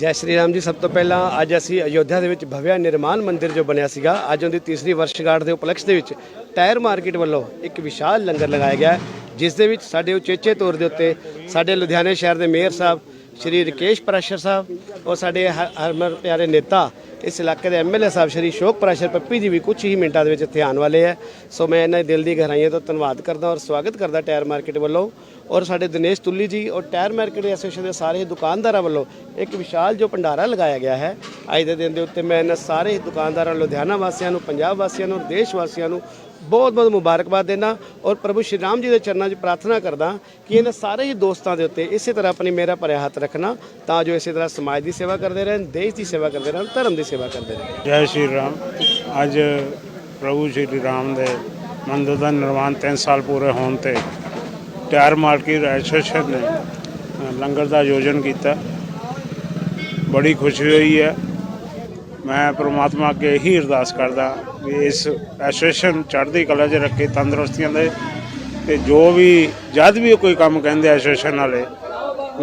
ਜੈ ਸ਼੍ਰੀ ਰਾਮ ਜੀ, ਸਭ ਤੋਂ ਪਹਿਲਾਂ ਅੱਜ ਅਸੀਂ ਅਯੋਧਿਆ ਦੇ ਵਿੱਚ ਭਵਿਆ ਨਿਰਮਾਣ ਮੰਦਿਰ ਜੋ ਬਣਿਆ ਸੀਗਾ, ਅੱਜ ਉਹਦੀ ਤੀਸਰੀ ਵਰਸ਼ਗਾਠ ਦੇ ਉਪਲਕਸ਼ ਦੇ ਵਿੱਚ ਟਾਇਰ ਮਾਰਕੀਟ ਵੱਲੋਂ ਇੱਕ ਵਿਸ਼ਾਲ ਲੰਗਰ ਲਗਾਇਆ ਗਿਆ ਜਿਸ ਦੇ ਵਿੱਚ ਸਾਡੇ ਉਚੇਚੇ ਤੌਰ ਦੇ ਉੱਤੇ ਸਾਡੇ ਲੁਧਿਆਣੇ ਸ਼ਹਿਰ ਦੇ ਮੇਅਰ ਸਾਹਿਬ ਸ਼੍ਰੀ ਰਕੇਸ਼ ਪ੍ਰਾਸ਼ਰ ਸਾਹਿਬ ਔਰ ਸਾਡੇ ਹ- ਹਰਮਨ ਪਿਆਰੇ ਨੇਤਾ, ਇਸ ਇਲਾਕੇ ਦੇ ਐਮਐਲਏ ਸਾਹਿਬ ਸ਼੍ਰੀ ਸ਼ੋਕ ਪ੍ਰਾਸ਼ਰ ਪੱਪੀ ਜੀ ਵੀ ਕੁਝ ਹੀ ਮਿੰਟਾਂ ਦੇ ਵਿੱਚ ਇੱਥੇ ਆਉਣ ਵਾਲੇ ਹੈ ਸੋ ਮੈਂ ਇਹਨਾਂ ਦੇ ਦਿਲ ਦੀ ਗਹਿਰਾਈਆਂ ਤੋਂ ਧੰਨਵਾਦ ਕਰਦਾ ਔਰ ਸਵਾਗਤ ਕਰਦਾ ਟਾਇਰ ਮਾਰਕੀਟ ਵੱਲੋਂ। ਔਰ ਸਾਡੇ ਦਿਨੇਸ਼ ਤੁੱਲੀ ਜੀ ਔਰ ਟਾਇਰ ਮਾਰਕੀਟ ਐਸੋਸੀਏਸ਼ਨ ਦੇ ਸਾਰੇ ਹੀ ਦੁਕਾਨਦਾਰਾਂ ਵੱਲੋਂ ਇੱਕ ਵਿਸ਼ਾਲ ਜੋ ਭੰਡਾਰਾ ਲਗਾਇਆ ਗਿਆ ਹੈ। ਅੱਜ ਦੇ ਦਿਨ ਦੇ ਉੱਤੇ ਮੈਂ ਇਹਨਾਂ ਸਾਰੇ ਹੀ ਦੁਕਾਨਦਾਰਾਂ, ਲੁਧਿਆਣਾ ਵਾਸੀਆਂ ਨੂੰ, ਪੰਜਾਬ ਵਾਸੀਆਂ ਨੂੰ ਔਰ ਦੇਸ਼ ਵਾਸੀਆਂ ਨੂੰ ਬਹੁਤ ਬਹੁਤ ਮੁਬਾਰਕਬਾਦ ਦੇਣਾ ਔਰ ਪ੍ਰਭੂ ਸ਼੍ਰੀ ਰਾਮ ਜੀ ਦੇ ਚਰਨਾਂ 'ਚ ਪ੍ਰਾਰਥਨਾ ਕਰਦਾ ਕਿ ਇਹਨਾਂ ਸਾਰੇ ਹੀ ਦੋਸਤਾਂ ਦੇ ਉੱਤੇ ਇਸੇ ਤਰ੍ਹਾਂ ਆਪਣੀ ਮੇਰਾ ਭਰਿਆ ਹੱਥ ਰੱਖਣਾ ਤਾਂ ਜੋ ਇਸੇ ਤਰ੍ਹਾਂ ਸਮਾਜ ਦੀ ਸੇਵਾ ਕਰਦੇ ਰਹਿਣ, ਦੇਸ਼ ਦੀ ਸੇਵਾ ਕਰਦੇ ਰਹਿਣ, ਧਰਮ ਦੀ ਸੇਵਾ ਕਰਦੇ ਰਹਿਣ। ਜੈ ਸ਼੍ਰੀ ਰਾਮ। ਅੱਜ ਪ੍ਰਭੂ ਸ਼੍ਰੀ ਰਾਮ ਦੇ ਮੰਦਰ ਦਾ ਨਿਰਮਾਣ 3 ਸਾਲ ਪੂਰੇ ਹੋਣ ਤੇ ਟਾਇਰ ਮਾਰਕੀਟ ਐਸੋਸੀਏਸ਼ਨ ਨੇ ਲੰਗਰ ਦਾ ਆਯੋਜਨ ਕੀਤਾ। ਬੜੀ ਖੁਸ਼ੀ ਹੋਈ ਹੈ। ਮੈਂ ਪ੍ਰਮਾਤਮਾ ਅੱਗੇ ਇਹੀ ਅਰਦਾਸ ਕਰਦਾ ਵੀ ਇਸ ਐਸੋਸੀਏਸ਼ਨ ਚੜ੍ਹਦੀ ਕਲਾ 'ਚ ਰੱਖੇ ਤੰਦਰੁਸਤੀਆਂ ਦੇ ਤੇ ਜੋ ਵੀ, ਜਦ ਵੀ ਕੋਈ ਕੰਮ ਕਹਿੰਦੇ ਐਸੋਸੀਏਸ਼ਨ ਵਾਲੇ,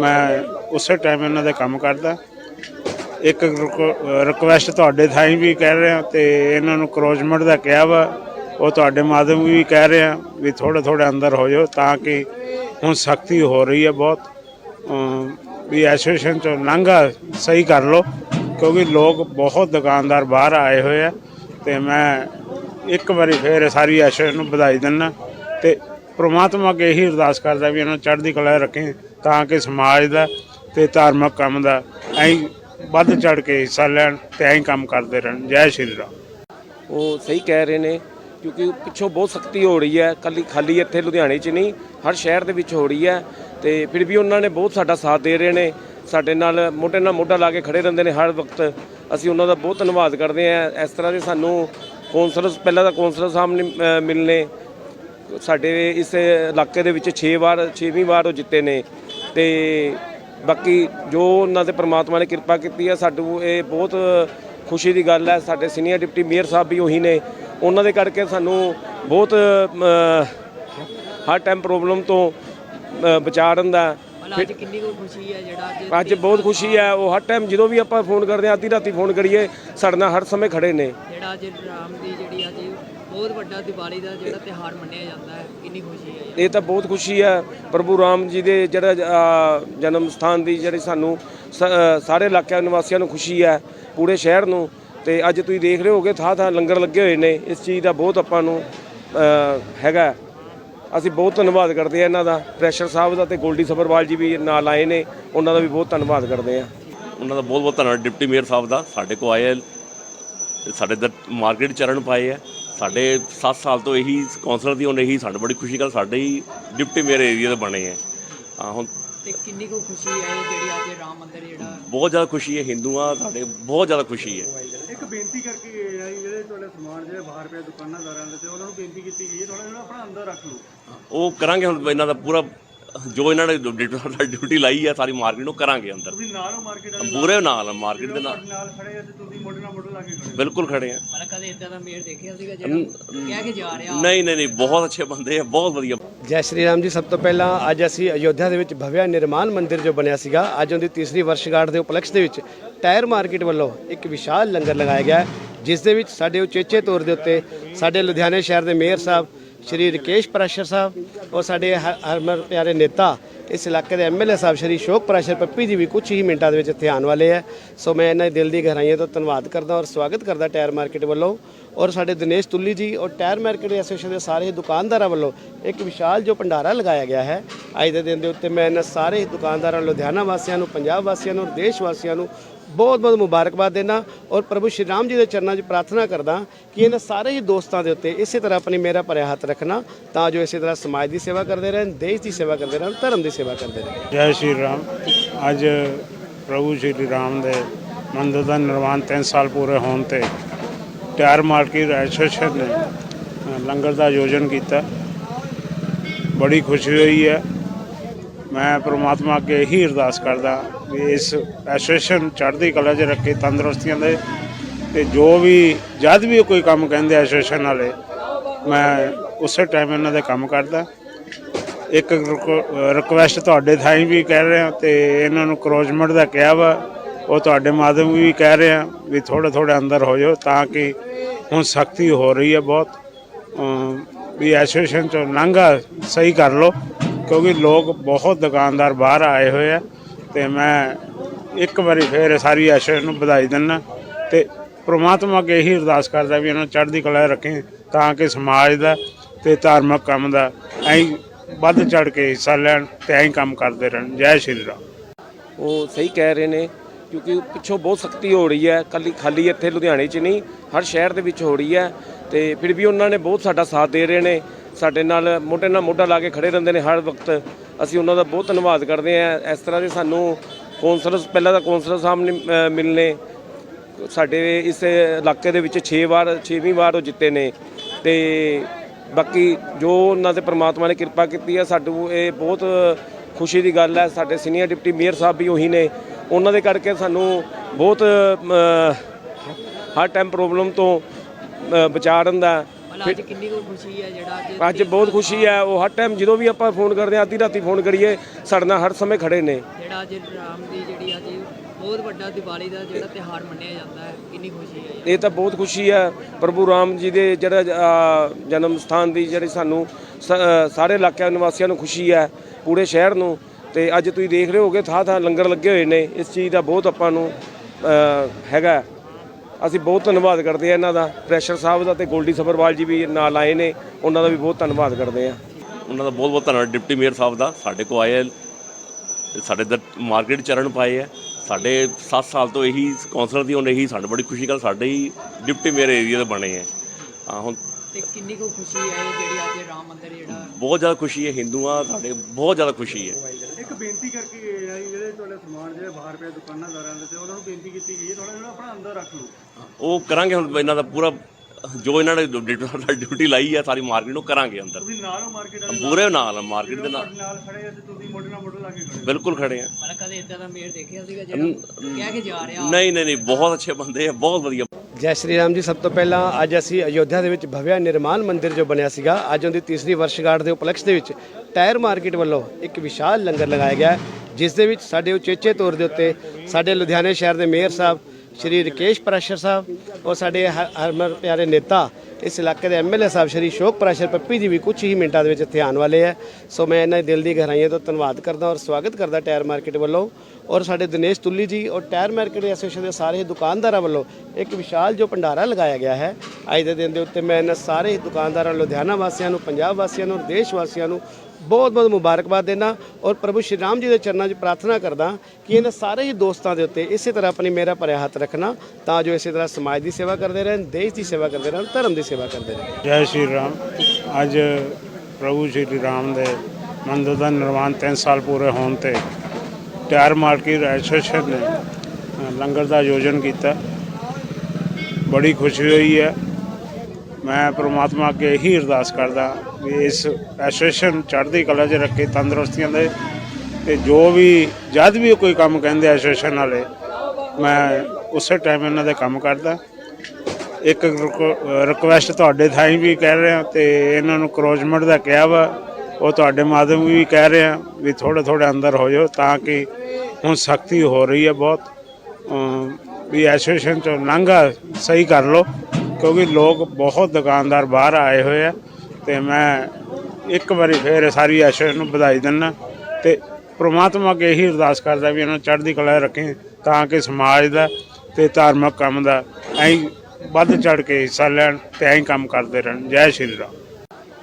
ਮੈਂ ਉਸੇ ਟਾਈਮ ਇਹਨਾਂ ਦੇ ਕੰਮ ਕਰਦਾ। ਇੱਕ ਰਿਕੁਐਸਟ ਤੁਹਾਡੇ ਥਾਈਂ ਵੀ ਕਹਿ ਰਿਹਾ ਹਾਂ ਤੇ ਇਹਨਾਂ ਨੂੰ ਕਰੋਜਮੈਂਟ ਦਾ ਕਿਹਾ ਵਾ, ਉਹ ਤੁਹਾਡੇ ਮਾਧਿਅਮ ਵੀ ਕਹਿ ਰਿਹਾ ਵੀ ਥੋੜੇ ਥੋੜੇ ਅੰਦਰ ਹੋ ਜਾਓ ਤਾਂ ਕਿ ਹੁਣ ਸਖਤੀ ਹੋ ਰਹੀ ਹੈ ਬਹੁਤ। ਵੀ ਐਸੋਸੀਏਸ਼ਨ ਚੋਂ ਲੰਘਾ ਸਹੀ ਕਰ ਲਓ, ਕਿਉਂਕਿ ਲੋਕ ਬਹੁਤ ਦੁਕਾਨਦਾਰ ਬਾਹਰ ਆਏ ਹੋਏ ਆ। ਤੇ ਮੈਂ ਇੱਕ ਵਾਰੀ ਫੇਰ ਸਾਰੀ ਐਸੋਸੀਏਸ਼ਨ ਨੂੰ ਵਧਾਈ ਦਿੰਦਾ ਤੇ ਪ੍ਰਮਾਤਮਾ ਅੱਗੇ ਇਹੀ ਅਰਦਾਸ ਕਰਦਾ ਵੀ ਇਹਨਾਂ ਨੂੰ ਚੜ੍ਹਦੀ ਕਲਾ ਰੱਖੇ ਤਾਂ ਕਿ ਸਮਾਜ ਦਾ ਤੇ ਧਾਰਮਿਕ ਕੰਮ ਦਾ ਐਂ ਵੱਧ ਚੜ ਕੇ ਹਿੱਸਾ ਲੈਣ ਤੇ ਐਂ ਕੰਮ ਕਰਦੇ ਰਹਿਣ। ਜੈ ਸ਼੍ਰੀ ਰਾਮ। ਉਹ ਸਹੀ ਕਹਿ ਰਹੇ ਨੇ, ਕਿਉਂਕਿ ਪਿੱਛੋਂ ਬਹੁਤ ਸਖਤੀ ਹੋ ਰਹੀ ਹੈ, ਕੱਲੀ ਖਾਲੀ ਇੱਥੇ ਲੁਧਿਆਣੇ 'ਚ ਨਹੀਂ, ਹਰ ਸ਼ਹਿਰ ਦੇ ਵਿੱਚ ਹੋ ਰਹੀ ਹੈ ਤੇ ਫਿਰ ਵੀ ਉਹਨਾਂ ਨੇ ਬਹੁਤ ਸਾਡਾ ਸਾਥ ਦੇ ਰਹੇ ਨੇ। ਸਾਡੇ ਨਾਲ ਮੋਢੇ ਨਾਲ ਮੋਢਾ ਲਾ ਕੇ ਖੜੇ ਰਹਿੰਦੇ ਨੇ ਹਰ ਵਕਤ। ਅਸੀਂ ਉਹਨਾਂ ਦਾ ਬਹੁਤ ਧੰਨਵਾਦ ਕਰਦੇ ਹਾਂ। ਇਸ ਤਰ੍ਹਾਂ ਦੇ ਸਾਨੂੰ ਕੌਂਸਲਰ ਪਹਿਲਾਂ ਤਾਂ ਕੌਂਸਲਰ ਸਾਹਿਬ ਨੇ ਅ, ਮਿਲਨੇ। ਸਾਡੇ ਇਸ ਇਲਾਕੇ ਦੇ ਵਿੱਚ 6 ਵਾਰ 6ਵੀਂ ਵਾਰ ਉਹ ਜਿੱਤੇ ਨੇ। ਤੇ ਬਾਕੀ ਜੋ ਉਹਨਾਂ ਤੇ ਪ੍ਰਮਾਤਮਾ ਨੇ ਕਿਰਪਾ ਕੀਤੀ ਹੈ ਸਾਨੂੰ ਇਹ ਬਹੁਤ ਖੁਸ਼ੀ ਦੀ ਗੱਲ ਹੈ ਸਾਡੇ ਸੀਨੀਅਰ ਡਿਪਟੀ ਮੇਅਰ ਸਾਹਿਬ ਵੀ ਉਹੀ ਨੇ। ਉਹਨਾਂ ਦੇ ਕਰਕੇ ਸਾਨੂੰ ਬਹੁਤ ਹਰ ਟਾਈਮ ਪ੍ਰੋਬਲਮ ਤੋਂ ਅ, ਬਚਾ ਰਹਿੰਦਾ। ਅੱਜ ਕਿੰਨੀ ਕੁ ਖੁਸ਼ੀ ਹੈ ਜਿਹੜਾ ਅੱਜ ਅੱਜ ਬਹੁਤ ਖੁਸ਼ੀ ਹੈ ਉਹ ਹਰ ਟਾਈਮ ਜਦੋਂ ਵੀ ਆਪਾਂ ਫੋਨ ਕਰਦੇ ਹਾਂ ਅੱਧੀ ਰਾਤੀ ਫੋਨ ਕਰੀਏ ਸਾਡੇ ਨਾਲ ਹਰ ਸਮੇਂ ਖੜੇ ਨੇ। ਜਿਹੜਾ ਅੱਜ ਰਾਮ ਦੀ ਜਿਹੜੀ ਅੱਜ ਬਹੁਤ ਵੱਡਾ ਦੀਵਾਲੀ ਦਾ ਜਿਹੜਾ ਤਿਹਾਰ ਮੰਨਿਆ ਜਾਂਦਾ ਹੈ ਕਿੰਨੀ ਖੁਸ਼ੀ ਹੈ ਇਹ ਤਾਂ ਬਹੁਤ ਖੁਸ਼ੀ ਹੈ ਪ੍ਰਭੂ ਰਾਮ ਜੀ ਦੇ ਜਿਹੜਾ ਜਨਮ ਸਥਾਨ ਦੀ ਜਿਹੜੀ ਸਾਨੂੰ ਸਾਰੇ ਇਲਾਕਿਆਂ ਨਿਵਾਸੀਆਂ ਨੂੰ ਖੁਸ਼ੀ ਹੈ ਪੂਰੇ ਸ਼ਹਿਰ ਨੂੰ। ਤੇ ਅੱਜ ਤੁਸੀਂ ਦੇਖ ਰਹੇ ਹੋਗੇ ਥਾਂ ਥਾਂ ਲੰਗਰ ਲੱਗੇ ਹੋਏ ਨੇ ਇਸ ਚੀਜ਼ ਦਾ ਬਹੁਤ ਆਪਾਂ ਨੂੰ ਹੈਗਾ ਅਸੀਂ ਬਹੁਤ ਧੰਨਵਾਦ ਕਰਦੇ ਆ ਇਹਨਾਂ ਦਾ ਪ੍ਰੈਸ਼ਰ ਸਾਹਿਬ ਦਾ ਤੇ ਗੋਲਡੀ ਸਬਰਵਾਲ ਜੀ ਵੀ ਨਾਲ ਆਏ ਨੇ ਉਹਨਾਂ ਦਾ ਵੀ ਬਹੁਤ ਧੰਨਵਾਦ ਕਰਦੇ ਆ ਉਹਨਾਂ ਦਾ ਬਹੁਤ ਬਹੁਤ ਧੰਨਵਾਦ ਡਿਪਟੀ ਮੇਅਰ ਸਾਹਿਬ ਦਾ ਸਾਡੇ ਕੋ ਆਏ ਸਾਡੇ ਦਰ ਮਾਰਕੀਟ ਚਰਨ ਪਾਏ ਆ। ਸਾਡੇ 7 ਸਾਲ ਤੋਂ ਇਹੀ ਕੌਂਸਲਰ ਦੀ ਹੁਣ ਇਹੀ ਸਾਡੇ ਬੜੀ ਖੁਸ਼ੀ ਗੱਲ ਸਾਡੇ ਹੀ ਡਿਪਟੀ ਮੇਅਰ ਏਰੀਆ ਦੇ ਬਣੇ ਆ। ਹਾਂ ਹੁਣ ਤੇ ਕਿੰਨੀ ਕੁ ਖੁਸ਼ੀ ਹੈ ਜਿਹੜੀ ਅੱਜ ਰਾਮ ਮੰਦਿਰ ਜਿਹੜਾ ਬਹੁਤ ਜ਼ਿਆਦਾ ਖੁਸ਼ੀ ਹੈ ਹਿੰਦੂਆਂ ਸਾਡੇ ਬਹੁਤ ਜ਼ਿਆਦਾ ਖੁਸ਼ੀ ਹੈ। ਇੱਕ ਬੇਨਤੀ ਕਰਕੇ ਗਏ ਆ ਜੀ, ਜਿਹੜੇ ਤੁਹਾਡੇ ਸਮਾਨ ਜਿਹੜੇ ਬਾਹਰ ਪਿਆ ਦੁਕਾਨਾਂਦਾਰਾਂ ਦੇ ਤੇ ਉਹਨਾਂ ਨੂੰ ਬੇਨਤੀ ਕੀਤੀ ਗਈ ਹੈ ਥੋੜਾ ਜਿਹਾ ਆਪਣਾ ਅੰਦਰ ਰੱਖ ਲਓ। ਉਹ ਕਰਾਂਗੇ ਹੁਣ ਇਹਨਾਂ ਦਾ ਪੂਰਾ ਜੋ ਇਹਨਾਂ ਨੇ ਡਿਊਟੀ ਲਾਈ ਹੈ ਸਾਰੀ ਮਾਰਕੀਟ ਨੂੰ ਕਰਾਂਗੇ ਅੰਦਰ। ਤੁਸੀਂ ਨਾਲ ਹੋ ਮਾਰਕੀਟ ਪੂਰੇ ਨਾਲ? ਮਾਰਕੀਟ ਦੇ ਨਾਲ। ਨਾਲ ਖੜੇ ਆ ਤੇ ਤੁਸੀਂ ਮੋਢੇ ਨਾਲ ਮੋਢਾ ਲਾ ਕੇ ਖੜੇ ਬਿਲਕੁਲ ਖੜੇ ਆ। ਮਤਲਬ ਕਦੇ ਇਦਾਂ ਦਾ ਮੇਰ ਦੇਖਿਆ ਸੀਗਾ ਜਿਹੜਾ ਕਹਿ ਕੇ ਜਾ ਰਿਹਾ। ਨਹੀਂ ਨਹੀਂ ਨਹੀਂ ਬਹੁਤ ਅੱਛੇ ਬੰਦੇ ਆ ਬਹੁਤ ਵਧੀਆ। ਜੈ ਸ਼੍ਰੀ ਰਾਮ ਜੀ, ਸਭ ਤੋਂ ਪਹਿਲਾਂ ਅੱਜ ਅਸੀਂ ਅਯੋਧਿਆ ਦੇ ਵਿੱਚ ਭਵਿਆ ਨਿਰਮਾਣ ਮੰਦਿਰ ਜੋ ਬਣਿਆ ਸੀਗਾ, ਅੱਜ ਉਹਦੀ ਤੀਸਰੀ ਵਰਸ਼ਗਾਠ ਦੇ ਉਪਲਕਸ਼ ਦੇ ਵਿੱਚ ਟਾਇਰ ਮਾਰਕੀਟ ਵੱਲੋਂ ਇੱਕ ਵਿਸ਼ਾਲ ਲੰਗਰ ਲਗਾਇਆ ਗਿਆ ਜਿਸ ਦੇ ਵਿੱਚ ਸਾਡੇ ਉਚੇਚੇ ਤੌਰ ਦੇ ਉੱਤੇ ਸਾਡੇ ਲੁਧਿਆਣੇ ਸ਼ਹਿਰ ਦੇ ਮੇਅਰ ਸਾਹਿਬ, ਸ਼੍ਰੀ ਰਕੇਸ਼ ਪ੍ਰੈਸ਼ਰ ਸਾਹਿਬ ਔਰ ਸਾਡੇ ਹ- ਹਰਮਨ ਪਿਆਰੇ ਨੇਤਾ ਇਸ ਇਲਾਕੇ ਦੇ ਐਮਐਲਏ ਸਾਹਿਬ ਸ਼੍ਰੀ ਸ਼ੋਕ ਪ੍ਰਾਸ਼ਰ ਪੱਪੀ ਜੀ ਵੀ ਕੁਝ ਹੀ ਮਿੰਟਾਂ ਦੇ ਵਿੱਚ ਇੱਥੇ ਆਉਣ ਵਾਲੇ ਹੈ ਸੋ ਮੈਂ ਇਹਨਾਂ ਦੇ ਦਿਲ ਦੀ ਗਹਿਰਾਈਆਂ ਤੋਂ ਧੰਨਵਾਦ ਕਰਦਾ ਔਰ ਸਵਾਗਤ ਕਰਦਾ ਟਾਇਰ ਮਾਰਕੀਟ ਵੱਲੋਂ। ਔਰ ਸਾਡੇ ਦਿਨੇਸ਼ ਤੁੱਲੀ ਜੀ ਔਰ ਟਾਇਰ ਮਾਰਕੀਟ ਐਸੋਸੀਏਸ਼ਨ ਦੇ ਸਾਰੇ ਹੀ ਦੁਕਾਨਦਾਰਾਂ ਵੱਲੋਂ ਇੱਕ ਵਿਸ਼ਾਲ ਜੋ ਭੰਡਾਰਾ ਲਗਾਇਆ ਗਿਆ ਹੈ। ਅੱਜ ਦੇ ਦਿਨ ਦੇ ਉੱਤੇ ਮੈਂ ਇਹਨਾਂ ਸਾਰੇ ਹੀ ਦੁਕਾਨਦਾਰਾਂ, ਲੁਧਿਆਣਾ ਵਾਸੀਆਂ ਨੂੰ, ਪੰਜਾਬ ਵਾਸੀਆਂ ਨੂੰ ਔਰ ਦੇਸ਼ ਵਾਸੀਆਂ ਨੂੰ ਬਹੁਤ ਬਹੁਤ ਮੁਬਾਰਕਬਾਦ ਦੇਣਾ ਔਰ ਪ੍ਰਭੂ ਸ਼੍ਰੀ ਰਾਮ ਜੀ ਦੇ ਚਰਨਾਂ 'ਚ ਪ੍ਰਾਰਥਨਾ ਕਰਦਾ ਕਿ ਇਹਨਾਂ ਸਾਰੇ ਹੀ ਦੋਸਤਾਂ ਦੇ ਉੱਤੇ ਇਸੇ ਤਰ੍ਹਾਂ ਆਪਣੀ ਮੇਰਾ ਭਰਿਆ ਹੱਥ ਰੱਖਣਾ ਤਾਂ ਜੋ ਇਸੇ ਤਰ੍ਹਾਂ ਸਮਾਜ ਦੀ ਸੇਵਾ ਕਰਦੇ ਰਹਿਣ, ਦੇਸ਼ ਦੀ ਸੇਵਾ ਕਰਦੇ ਰਹਿਣ, ਧਰਮ ਦੀ ਸੇਵਾ ਕਰਦੇ ਰਹਿਣ। ਜੈ ਸ਼੍ਰੀ ਰਾਮ। ਅੱਜ ਪ੍ਰਭੂ ਸ਼੍ਰੀ ਰਾਮ ਦੇ ਮੰਦਰ ਦਾ ਨਿਰਮਾਣ 3 ਸਾਲ ਪੂਰੇ ਹੋਣ ਤੇ ਟਾਇਰ ਮਾਰਕੀਟ ਐਸੋਸੀਏਸ਼ਨ ਨੇ ਲੰਗਰ ਦਾ ਆਯੋਜਨ ਕੀਤਾ। ਬੜੀ ਖੁਸ਼ੀ ਹੋਈ ਹੈ। ਮੈਂ ਪ੍ਰਮਾਤਮਾ ਅੱਗੇ ਇਹੀ ਅਰਦਾਸ ਕਰਦਾ ਵੀ ਇਸ ਐਸੋਸੀਏਸ਼ਨ ਚੜ੍ਹਦੀ ਕਲਾ 'ਚ ਰੱਖੇ ਤੰਦਰੁਸਤੀਆਂ ਦੇ ਤੇ ਜੋ ਵੀ, ਜਦ ਵੀ ਕੋਈ ਕੰਮ ਕਹਿੰਦੇ ਐਸੋਸੀਏਸ਼ਨ ਵਾਲੇ, ਮੈਂ ਉਸੇ ਟਾਈਮ ਇਹਨਾਂ ਦੇ ਕੰਮ ਕਰਦਾ। ਇੱਕ ਰਿਕੁਐਸਟ ਤੁਹਾਡੇ ਥਾਈਂ ਵੀ ਕਹਿ ਰਹੇ ਹਾਂ ਤੇ ਇਹਨਾਂ ਨੂੰ ਕਰੋਜਮੈਂਟ ਦਾ ਕਿਹਾ ਵਾ, ਉਹ ਤੁਹਾਡੇ ਮਾਧਿਅਮ ਵੀ ਕਹਿ ਰਹੇ ਆ ਵੀ ਥੋੜੇ ਥੋੜੇ ਅੰਦਰ ਹੋ ਜਾਓ ਤਾਂ ਕਿ ਹੁਣ ਸਖਤੀ ਹੋ ਰਹੀ ਹੈ ਬਹੁਤ। ਵੀ ਐਸੋਸੀਏਸ਼ਨ ਚੋਂ ਲੰਘਾ ਸਹੀ ਕਰ ਲਓ। ਕਿਉਂਕਿ ਲੋਕ ਬਹੁਤ ਦੁਕਾਨਦਾਰ ਬਾਹਰ ਆਏ ਹੋਏ ਆ ਤੇ ਮੈਂ ਇੱਕ ਵਾਰੀ ਫੇਰ ਸਾਰੀ ਐਸੋਸੀਏਸ਼ਨ ਨੂੰ ਵਧਾਈ ਦਿੰਦਾ ਤੇ ਪ੍ਰਮਾਤਮਾ ਅੱਗੇ ਇਹੀ ਅਰਦਾਸ ਕਰਦਾ ਵੀ ਇਹਨਾਂ ਨੂੰ ਚੜ੍ਹਦੀ ਕਲਾ ਰੱਖੇ ਤਾਂ ਕਿ ਸਮਾਜ ਦਾ ਤੇ ਧਾਰਮਿਕ ਕੰਮ ਦਾ ਐਂ ਵੱਧ ਚੜ ਕੇ ਹਿੱਸਾ ਲੈਣ ਤੇ ਐਂ ਕੰਮ ਕਰਦੇ ਰਹਿਣ। ਜੈ ਸ਼੍ਰੀ ਰਾਮ। ਉਹ ਸਹੀ ਕਹਿ ਰਹੇ ਨੇ, ਕਿਉਂਕਿ ਪਿੱਛੋਂ ਬਹੁਤ ਸਖਤੀ ਹੋ ਰਹੀ ਹੈ, ਕੱਲੀ ਖਾਲੀ ਇੱਥੇ ਲੁਧਿਆਣੇ 'ਚ ਨਹੀਂ, ਹਰ ਸ਼ਹਿਰ ਦੇ ਵਿੱਚ ਹੋ ਰਹੀ ਹੈ ਤੇ ਫਿਰ ਵੀ ਉਹਨਾਂ ਨੇ ਬਹੁਤ ਸਾਡਾ ਸਾਥ ਦੇ ਰਹੇ ਨੇ। ਸਾਡੇ ਨਾਲ ਮੋਢੇ ਨਾਲ ਮੋਢਾ ਲਾ ਕੇ ਖੜੇ ਰਹਿੰਦੇ ਨੇ ਹਰ ਵਕਤ। ਅਸੀਂ ਉਹਨਾਂ ਦਾ ਬਹੁਤ ਧੰਨਵਾਦ ਕਰਦੇ ਹਾਂ। ਇਸ ਤਰ੍ਹਾਂ ਦੇ ਸਾਨੂੰ ਕੌਂਸਲਰ ਪਹਿਲਾਂ ਤਾਂ ਕੌਂਸਲਰ ਸਾਹਿਬ ਨੇ ਅ, ਮਿਲਨੇ। ਸਾਡੇ ਇਸ ਇਲਾਕੇ ਦੇ ਵਿੱਚ 6 ਵਾਰ 6ਵੀਂ ਵਾਰ ਉਹ ਜਿੱਤੇ ਨੇ। ਤੇ ਬਾਕੀ ਜੋ ਉਹਨਾਂ ਤੇ ਪ੍ਰਮਾਤਮਾ ਨੇ ਕਿਰਪਾ ਕੀਤੀ ਹੈ ਸਾਨੂੰ ਇਹ ਬਹੁਤ ਖੁਸ਼ੀ ਦੀ ਗੱਲ ਹੈ ਸਾਡੇ ਸੀਨੀਅਰ ਡਿਪਟੀ ਮੇਅਰ ਸਾਹਿਬ ਵੀ ਉਹੀ ਨੇ। ਉਹਨਾਂ ਦੇ ਕਰਕੇ ਸਾਨੂੰ ਬਹੁਤ ਹਰ ਟਾਈਮ ਪ੍ਰੋਬਲਮ ਤੋਂ ਅ, ਬਚਾ ਰਹਿੰਦਾ। ਮਤਲਬ ਅੱਜ ਕਿੰਨੀ ਕੁ ਖੁਸ਼ੀ ਹੈ ਜਿਹੜਾ ਅੱਜ ਅੱਜ ਬਹੁਤ ਖੁਸ਼ੀ ਹੈ ਉਹ ਹਰ ਟਾਈਮ ਜਦੋਂ ਵੀ ਆਪਾਂ ਫੋਨ ਕਰਦੇ ਹਾਂ ਅੱਧੀ ਰਾਤੀ ਫੋਨ ਕਰੀਏ ਸਾਡੇ ਨਾਲ ਹਰ ਸਮੇਂ ਖੜੇ ਨੇ। ਜਿਹੜਾ ਅੱਜ ਰਾਮ ਦੀ ਜਿਹੜੀ ਅੱਜ ਬਹੁਤ ਵੱਡਾ ਦੀਵਾਲੀ ਦਾ ਜਿਹੜਾ ਤਿਹਾੜ ਮੰਨਿਆ ਜਾਂਦਾ ਹੈ ਕਿੰਨੀ ਖੁਸ਼ੀ ਹੈ ਇਹ ਤਾਂ ਬਹੁਤ ਖੁਸ਼ੀ ਹੈ ਪ੍ਰਭੂ ਰਾਮ ਜੀ ਦੇ ਜਿਹੜਾ ਜਨਮ ਸਥਾਨ ਦੀ ਜਿਹੜੀ ਸਾਨੂੰ ਸਾਰੇ ਇਲਾਕਿਆਂ ਨਿਵਾਸੀਆਂ ਨੂੰ ਖੁਸ਼ੀ ਹੈ ਪੂਰੇ ਸ਼ਹਿਰ ਨੂੰ। ਤੇ ਅੱਜ ਤੁਸੀਂ ਦੇਖ ਰਹੇ ਹੋਗੇ ਥਾਂ ਥਾਂ ਲੰਗਰ ਲੱਗੇ ਹੋਏ ਨੇ। ਇਸ ਚੀਜ਼ ਦਾ ਬਹੁਤ ਆਪਾਂ ਨੂੰ ਹੈਗਾ। ਅਸੀਂ ਬਹੁਤ ਧੰਨਵਾਦ ਕਰਦੇ ਆ ਇਹਨਾਂ ਦਾ, ਪ੍ਰੈਸ਼ਰ ਸਾਹਿਬ ਦਾ ਤੇ ਗੋਲਡੀ ਸਬਰਵਾਲ ਜੀ ਵੀ ਨਾਲ ਆਏ ਨੇ, ਉਹਨਾਂ ਦਾ ਵੀ ਬਹੁਤ ਧੰਨਵਾਦ ਕਰਦੇ ਆ ਉਹਨਾਂ ਦਾ ਬਹੁਤ ਬਹੁਤ ਧੰਨਵਾਦ, ਡਿਪਟੀ ਮੇਅਰ ਸਾਹਿਬ ਦਾ, ਸਾਡੇ ਕੋ ਆਏ ਸਾਡੇ ਦਰ ਮਾਰਕੀਟ ਚਰਨ ਪਾਏ ਆ। ਸਾਡੇ 7 ਸਾਲ ਤੋਂ ਇਹੀ ਕੌਂਸਲਰ ਦੀ, ਉਹਨੇ ਇਹੀ ਸਾਡੇ, ਬੜੀ ਖੁਸ਼ੀ ਗੱਲ ਸਾਡੇ ਹੀ ਡਿਪਟੀ ਮੇਅਰ ਏਰੀਆ ਦੇ ਬਣੇ ਆ। ਹਾਂ ਹੁਣ ਤੇ ਕਿੰਨੀ ਕੁ ਖੁਸ਼ੀ ਹੈ ਇਹ ਜਿਹੜੀ ਅੱਜ ਰਾਮ ਮੰਦਿਰ ਜਿਹੜਾ ਬਹੁਤ ਜ਼ਿਆਦਾ ਖੁਸ਼ੀ ਹੈ ਹਿੰਦੂਆਂ ਸਾਡੇ ਬਹੁਤ ਜ਼ਿਆਦਾ ਖੁਸ਼ੀ ਹੈ। ਇੱਕ ਬੇਨਤੀ ਕਰਕੇ ਗਏ ਆ ਜੀ, ਜਿਹੜੇ ਤੁਹਾਡੇ ਸਮਾਨ ਜਿਹੜੇ ਬਾਹਰ ਪਿਆ ਦੁਕਾਨਾਂਦਾਰਾਂ ਦੇ ਤੇ ਉਹਨਾਂ ਨੂੰ ਬੇਨਤੀ ਕੀਤੀ ਗਈ ਹੈ ਥੋੜਾ ਜਿਹਾ ਆਪਣਾ ਅੰਦਰ ਰੱਖ ਲਓ। ਉਹ ਕਰਾਂਗੇ ਹੁਣ ਇਹਨਾਂ ਦਾ ਪੂਰਾ ਜੋ ਇਹਨਾਂ ਨੇ ਡਿਊਟੀ ਲਾਈ ਹੈ ਸਾਰੀ ਮਾਰਕੀਟ ਨੂੰ ਕਰਾਂਗੇ ਅੰਦਰ। ਤੁਸੀਂ ਨਾਲ ਹੋ ਮਾਰਕੀਟ ਵਾਲੇ ਪੂਰੇ ਨਾਲ? ਮਾਰਕੀਟ ਦੇ ਨਾਲ। ਨਾਲ ਖੜੇ ਆ ਤੇ ਤੁਸੀਂ ਮੋਢੇ ਨਾਲ ਮੋਢਾ ਲਾ ਕੇ ਖੜੇ। ਬਿਲਕੁਲ ਖੜੇ ਆ। ਮਤਲਬ ਕਦੇ ਇਦਾਂ ਦਾ ਮੇਰ ਦੇਖਿਆ ਸੀਗਾ ਜਿਹੜਾ ਕਹਿ ਕੇ ਜਾ ਰਿਹਾ? ਨਹੀਂ ਨਹੀਂ ਨਹੀਂ ਬਹੁਤ ਅੱਛੇ ਬੰਦੇ ਆ ਬਹੁਤ ਵਧੀਆ ਜੈ ਸ਼੍ਰੀ ਰਾਮ ਜੀ, ਸਭ ਤੋਂ ਪਹਿਲਾਂ ਅੱਜ ਅਸੀਂ ਅਯੋਧਿਆ ਦੇ ਵਿੱਚ ਭਵਿਆ ਨਿਰਮਾਣ ਮੰਦਿਰ ਜੋ ਬਣਿਆ ਸੀਗਾ, ਅੱਜ ਉਹਦੀ ਤੀਸਰੀ ਵਰਸ਼ਗਾਠ ਦੇ ਉਪਲਕਸ਼ ਦੇ ਵਿੱਚ ਟਾਇਰ ਮਾਰਕੀਟ ਵੱਲੋਂ ਇੱਕ ਵਿਸ਼ਾਲ ਲੰਗਰ ਲਗਾਇਆ ਗਿਆ ਜਿਸ ਦੇ ਵਿੱਚ ਸਾਡੇ ਉਚੇਚੇ ਤੌਰ ਦੇ ਉੱਤੇ ਸਾਡੇ ਲੁਧਿਆਣੇ ਸ਼ਹਿਰ ਦੇ ਮੇਅਰ ਸਾਹਿਬ, ਸ਼੍ਰੀ ਰਕੇਸ਼ ਪ੍ਰੈਸ਼ਰ ਸਾਹਿਬ ਔਰ ਸਾਡੇ ਹ- ਹਰਮਨ ਪਿਆਰੇ ਨੇਤਾ ਇਸ ਇਲਾਕੇ ਦੇ ਐਮਐਲਏ ਸਾਹਿਬ ਸ਼੍ਰੀ ਸ਼ੋਕ ਪ੍ਰੈਸ਼ਰ ਪੱਪੀ ਜੀ ਵੀ ਕੁਝ ਹੀ ਮਿੰਟਾਂ ਦੇ ਵਿੱਚ ਇੱਥੇ ਆਉਣ ਵਾਲੇ ਹੈ ਸੋ ਮੈਂ ਇਹਨਾਂ ਦੇ ਦਿਲ ਦੀ ਗਹਿਰਾਈਆਂ ਤੋਂ ਧੰਨਵਾਦ ਕਰਦਾ ਔਰ ਸਵਾਗਤ ਕਰਦਾ ਟਾਇਰ ਮਾਰਕੀਟ ਵੱਲੋਂ। ਔਰ ਸਾਡੇ ਦਿਨੇਸ਼ ਤੁੱਲੀ ਜੀ ਔਰ ਟਾਇਰ ਮਾਰਕੀਟ ਐਸੋਸੀਏਸ਼ਨ ਦੇ ਸਾਰੇ ਦੁਕਾਨਦਾਰਾਂ ਵੱਲੋਂ ਇੱਕ ਵਿਸ਼ਾਲ ਜੋ ਭੰਡਾਰਾ ਲਗਾਇਆ ਗਿਆ ਹੈ। ਅੱਜ ਦੇ ਦਿਨ ਦੇ ਉੱਤੇ ਮੈਂ ਇਹਨਾਂ ਸਾਰੇ ਦੁਕਾਨਦਾਰਾਂ, ਲੁਧਿਆਣਾ ਵਾਸੀਆਂ ਨੂੰ, ਪੰਜਾਬ ਵਾਸੀਆਂ ਨੂੰ, ਔਰ ਦੇਸ਼ ਵਾਸੀਆਂ ਨੂੰ ਬਹੁਤ ਬਹੁਤ ਮੁਬਾਰਕਬਾਦ ਦੇਣਾ ਔਰ ਪ੍ਰਭੂ ਸ਼੍ਰੀ ਰਾਮ ਜੀ ਦੇ ਚਰਨਾਂ 'ਚ ਪ੍ਰਾਰਥਨਾ ਕਰਦਾ ਕਿ ਇਹਨਾਂ ਸਾਰੇ ਹੀ ਦੋਸਤਾਂ ਦੇ ਉੱਤੇ ਇਸੇ ਤਰ੍ਹਾਂ ਆਪਣੀ ਮੇਰਾ ਭਰਿਆ ਹੱਥ ਰੱਖਣਾ ਤਾਂ ਜੋ ਇਸੇ ਤਰ੍ਹਾਂ ਸਮਾਜ ਦੀ ਸੇਵਾ ਕਰਦੇ ਰਹਿਣ, ਦੇਸ਼ ਦੀ ਸੇਵਾ ਕਰਦੇ ਰਹਿਣ, ਧਰਮ ਦੀ ਸੇਵਾ ਕਰਦੇ ਰਹਿਣ। ਜੈ ਸ਼੍ਰੀ ਰਾਮ। ਅੱਜ ਪ੍ਰਭੂ ਸ਼੍ਰੀ ਰਾਮ ਦੇ ਮੰਦਰ ਦਾ ਨਿਰਮਾਣ 3 ਸਾਲ ਪੂਰੇ ਹੋਣ ਤੇ ਟਾਇਰ ਮਾਰਕੀਟ ਐਸੋਸੀਏਸ਼ਨ ਨੇ ਲੰਗਰ ਦਾ ਆਯੋਜਨ ਕੀਤਾ। ਬੜੀ ਖੁਸ਼ੀ ਹੋਈ ਹੈ। ਮੈਂ ਪ੍ਰਮਾਤਮਾ ਅੱਗੇ ਇਹੀ ਅਰਦਾਸ ਕਰਦਾ ਵੀ ਇਸ ਐਸੋਸੀਏਸ਼ਨ ਚੜ੍ਹਦੀ ਕਲਾ 'ਚ ਰੱਖੇ ਤੰਦਰੁਸਤੀਆਂ ਦੇ ਤੇ ਜੋ ਵੀ, ਜਦ ਵੀ ਕੋਈ ਕੰਮ ਕਹਿੰਦੇ ਐਸੋਸੀਏਸ਼ਨ ਵਾਲੇ, ਮੈਂ ਉਸੇ ਟਾਈਮ ਇਹਨਾਂ ਦੇ ਕੰਮ ਕਰਦਾ। ਇੱਕ ਰਿਕੁਐਸਟ ਤੁਹਾਡੇ ਥਾਈਂ ਵੀ ਕਹਿ ਰਿਹਾ ਤੇ ਇਹਨਾਂ ਨੂੰ ਕਰੋਜਮੈਂਟ ਦਾ ਕਿਹਾ ਵਾ, ਉਹ ਤੁਹਾਡੇ ਮਾਧਿਅਮ ਵੀ ਕਹਿ ਰਿਹਾ ਵੀ ਥੋੜੇ ਥੋੜੇ ਅੰਦਰ ਹੋ ਜਾਓ ਤਾਂ ਕਿ ਹੁਣ ਸਖਤੀ ਹੋ ਰਹੀ ਹੈ ਬਹੁਤ। ਵੀ ਐਸੋਸੀਏਸ਼ਨ ਚੋਂ ਲੰਘਾ ਸਹੀ ਕਰ ਲਓ। ਕਿਉਂਕਿ ਲੋਕ ਬਹੁਤ ਦੁਕਾਨਦਾਰ ਬਾਹਰ ਆਏ ਹੋਏ ਆ ਤੇ ਮੈਂ ਇੱਕ ਵਾਰੀ ਫੇਰ ਸਾਰੀ ਐਸੋਸੀਏਸ਼ਨ ਨੂੰ ਵਧਾਈ ਦਿੰਦਾ ਤੇ ਪ੍ਰਮਾਤਮਾ ਅੱਗੇ ਇਹੀ ਅਰਦਾਸ ਕਰਦਾ ਵੀ ਇਹਨਾਂ ਨੂੰ ਚੜ੍ਹਦੀ ਕਲਾ ਰੱਖੇ ਤਾਂ ਕਿ ਸਮਾਜ ਦਾ ਤੇ ਧਾਰਮਿਕ ਕੰਮ ਦਾ ਐਂ ਵੱਧ ਚੜ ਕੇ ਹਿੱਸਾ ਲੈਣ ਤੇ ਐਂ ਕੰਮ ਕਰਦੇ ਰਹਿਣ। ਜੈ ਸ਼੍ਰੀ ਰਾਮ।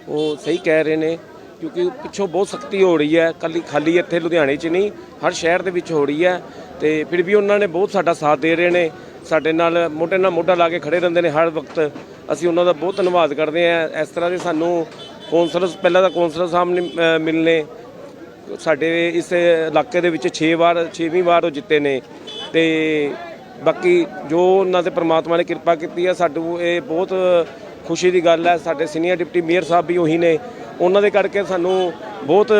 ਉਹ ਸਹੀ ਕਹਿ ਰਹੇ ਨੇ, ਕਿਉਂਕਿ ਪਿੱਛੋਂ ਬਹੁਤ ਸਖਤੀ ਹੋ ਰਹੀ ਹੈ, ਕੱਲੀ ਖਾਲੀ ਇੱਥੇ ਲੁਧਿਆਣੇ 'ਚ ਨਹੀਂ, ਹਰ ਸ਼ਹਿਰ ਦੇ ਵਿੱਚ ਹੋ ਰਹੀ ਹੈ ਤੇ ਫਿਰ ਵੀ ਉਹਨਾਂ ਨੇ ਬਹੁਤ ਸਾਡਾ ਸਾਥ ਦੇ ਰਹੇ ਨੇ। ਸਾਡੇ ਨਾਲ ਮੋਢੇ ਨਾਲ ਮੋਢਾ ਲਾ ਕੇ ਖੜੇ ਰਹਿੰਦੇ ਨੇ ਹਰ ਵਕਤ। ਅਸੀਂ ਉਹਨਾਂ ਦਾ ਬਹੁਤ ਧੰਨਵਾਦ ਕਰਦੇ ਹਾਂ। ਇਸ ਤਰ੍ਹਾਂ ਦੇ ਸਾਨੂੰ ਕੌਂਸਲਰ ਪਹਿਲਾਂ ਤਾਂ ਕੌਂਸਲਰ ਸਾਹਿਬ ਨੇ ਅ, ਮਿਲਨੇ। ਸਾਡੇ ਇਸ ਇਲਾਕੇ ਦੇ ਵਿੱਚ 6 ਵਾਰ 6ਵੀਂ ਵਾਰ ਉਹ ਜਿੱਤੇ ਨੇ। ਤੇ ਬਾਕੀ ਜੋ ਉਹਨਾਂ ਤੇ ਪ੍ਰਮਾਤਮਾ ਨੇ ਕਿਰਪਾ ਕੀਤੀ ਹੈ ਸਾਨੂੰ ਇਹ ਬਹੁਤ ਖੁਸ਼ੀ ਦੀ ਗੱਲ ਹੈ ਸਾਡੇ ਸੀਨੀਅਰ ਡਿਪਟੀ ਮੇਅਰ ਸਾਹਿਬ ਵੀ ਉਹੀ ਨੇ। ਉਹਨਾਂ ਦੇ ਕਰਕੇ ਸਾਨੂੰ ਬਹੁਤ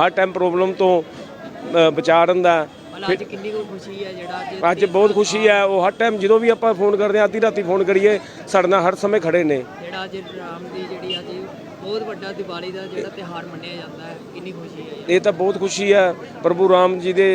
ਹਰ ਟਾਈਮ ਪ੍ਰੋਬਲਮ ਤੋਂ ਅ, ਬਚਾ ਅੱਜ ਕਿੰਨੀ ਕੁ ਖੁਸ਼ੀ ਹੈ ਜਿਹੜਾ ਅੱਜ ਅੱਜ ਬਹੁਤ ਖੁਸ਼ੀ ਹੈ ਉਹ ਹਰ ਟਾਈਮ ਜਦੋਂ ਵੀ ਆਪਾਂ ਫੋਨ ਕਰਦੇ ਹਾਂ ਅੱਧੀ ਰਾਤੀ ਫੋਨ ਕਰੀਏ ਸਾਡੇ ਨਾਲ ਹਰ ਸਮੇਂ ਖੜੇ ਨੇ। ਜਿਹੜਾ ਅੱਜ ਰਾਮ ਦੀ ਜਿਹੜੀ ਅੱਜ ਬਹੁਤ ਵੱਡਾ ਦੀਵਾਲੀ ਦਾ ਜਿਹੜਾ ਤਿਹਾੜ ਮੰਨਿਆ ਜਾਂਦਾ ਹੈ ਕਿੰਨੀ ਖੁਸ਼ੀ ਹੈ ਇਹ। ਤਾਂ ਬਹੁਤ ਖੁਸ਼ੀ ਹੈ ਪ੍ਰਭੂ ਰਾਮ ਜੀ ਦੇ